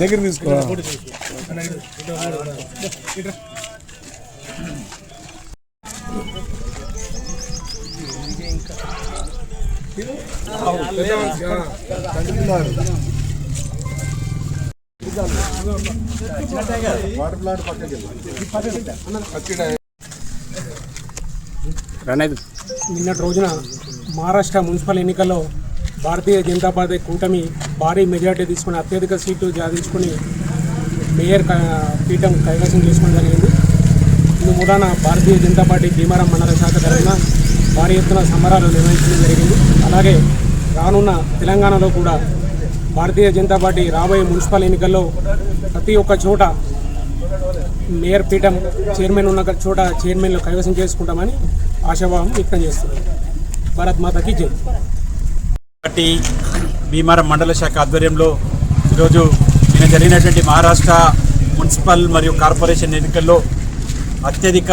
దగ్గర తీసుకో. Water plant పక్కకి నిన్నటి రోజున మహారాష్ట్ర మున్సిపల్ ఎన్నికల్లో భారతీయ జనతా పార్టీ కూటమి భారీ మెజార్టీ తీసుకుని అత్యధిక సీట్లు సాధించుకుని మేయర్ పీఠం కైవసం చేసుకోవడం జరిగింది. ఇందు మూలాన భారతీయ జనతా పార్టీ భీమవరం మండల శాఖ తరఫున భారీ ఎత్తున సంబరాలు నిర్వహించడం జరిగింది. అలాగే రానున్న తెలంగాణలో కూడా భారతీయ జనతా పార్టీ రాబోయే మున్సిపల్ ఎన్నికల్లో ప్రతి ఒక్క చోట మేయర్ పీఠం చైర్మన్ ఉన్న చోట చైర్మన్లు కైవసం చేసుకుంటామని ఆశాభావం వ్యక్తం చేస్తుంది భారత్ మాతకి జై. పార్టీ భీమారం మండల శాఖ ఆధ్వర్యంలో ఈరోజు నిన్న జరిగినటువంటి మహారాష్ట్ర మున్సిపల్ మరియు కార్పొరేషన్ ఎన్నికల్లో అత్యధిక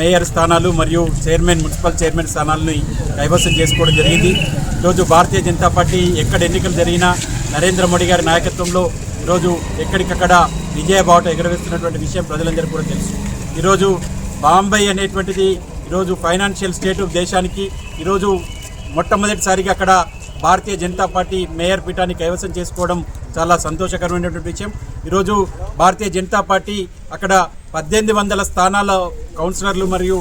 మేయర్ స్థానాలు మరియు చైర్మన్ మున్సిపల్ చైర్మన్ స్థానాలని కైవసం చేసుకోవడం జరిగింది. ఈరోజు భారతీయ జనతా పార్టీ ఎక్కడ ఎన్నికలు జరిగినా నరేంద్ర మోడీ గారి నాయకత్వంలో ఈరోజు ఎక్కడికక్కడ విజయబావుట ఎగరవేస్తున్నటువంటి విషయం ప్రజలందరికీ కూడా తెలుసు. ఈరోజు బాంబే అనేటువంటిది ఈరోజు ఫైనాన్షియల్ స్టేట్ దేశానికి ఈరోజు మొట్టమొదటిసారిగా అక్కడ భారతీయ జనతా పార్టీ మేయర్ పీఠాన్ని కైవసం చేసుకోవడం చాలా సంతోషకరమైనటువంటి విషయం. ఈరోజు భారతీయ జనతా పార్టీ అక్కడ పద్దెనిమిది వందల స్థానాల కౌన్సిలర్లు మరియు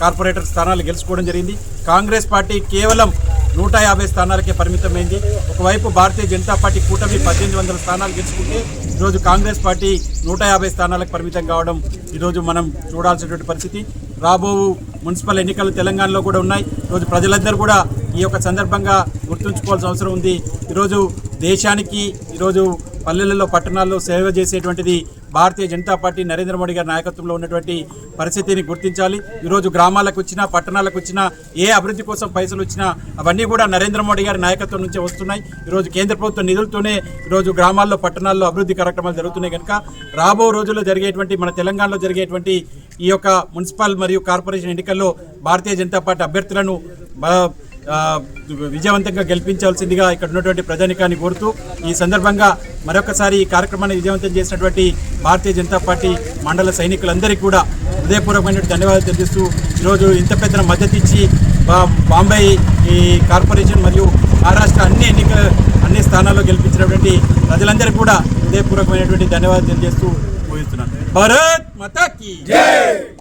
కార్పొరేటర్ స్థానాలు గెలుచుకోవడం జరిగింది. కాంగ్రెస్ పార్టీ కేవలం నూట యాభై స్థానాలకే పరిమితమైంది. ఒకవైపు భారతీయ జనతా పార్టీ కూటమి పద్దెనిమిది వందల స్థానాలు గెలుచుకుంటే ఈరోజు కాంగ్రెస్ పార్టీ నూట యాభై స్థానాలకు పరిమితం కావడం ఈరోజు మనం చూడాల్సినటువంటి పరిస్థితి. రాబో మున్సిపల్ ఎన్నికలు తెలంగాణలో కూడా ఉన్నాయి. ఈరోజు ప్రజలందరూ కూడా ఈ యొక్క సందర్భంగా గుర్తుంచుకోవాల్సిన అవసరం ఉంది. ఈరోజు దేశానికి ఈరోజు పల్లెలలో పట్టణాల్లో సేవ చేసేటువంటిది భారతీయ జనతా పార్టీ నరేంద్ర మోడీ గారి నాయకత్వంలో ఉన్నటువంటి పరిస్థితిని గుర్తించాలి. ఈరోజు గ్రామాలకు వచ్చినా పట్టణాలకు వచ్చినా ఏ అభివృద్ధి కోసం పైసలు వచ్చినా అవన్నీ కూడా నరేంద్ర మోడీ గారి నాయకత్వం నుంచే వస్తున్నాయి. ఈరోజు కేంద్ర ప్రభుత్వ నిధులతోనే ఈరోజు గ్రామాల్లో పట్టణాల్లో అభివృద్ధి కార్యక్రమాలు జరుగుతున్నాయి కనుక రాబో రోజుల్లో జరిగేటువంటి మన తెలంగాణలో జరిగేటువంటి ఈ యొక్క మున్సిపల్ మరియు కార్పొరేషన్ ఎన్నికల్లో భారతీయ జనతా పార్టీ అభ్యర్థులను విజయవంతంగా గెలిపించాల్సిందిగా ఇక్కడ ఉన్నటువంటి ప్రజానికాన్ని కోరుతూ ఈ సందర్భంగా మరొకసారి ఈ కార్యక్రమాన్ని విజయవంతం చేసినటువంటి భారతీయ జనతా పార్టీ మండల సైనికులందరికీ కూడా హృదయపూర్వకమైన ధన్యవాదాలు తెలియజేస్తూ ఈరోజు ఇంత పెద్ద మద్దతు ఇచ్చి బాంబాయి బాంబే ఈ కార్పొరేషన్ మరియు మహారాష్ట్ర అన్ని ఎన్నిక అన్ని స్థానాల్లో గెలిపించినటువంటి ప్రజలందరికీ కూడా హృదయపూర్వకమైనటువంటి ధన్యవాదాలు తెలియజేస్తూ ముగిస్తున్నాను. భారత్ జై!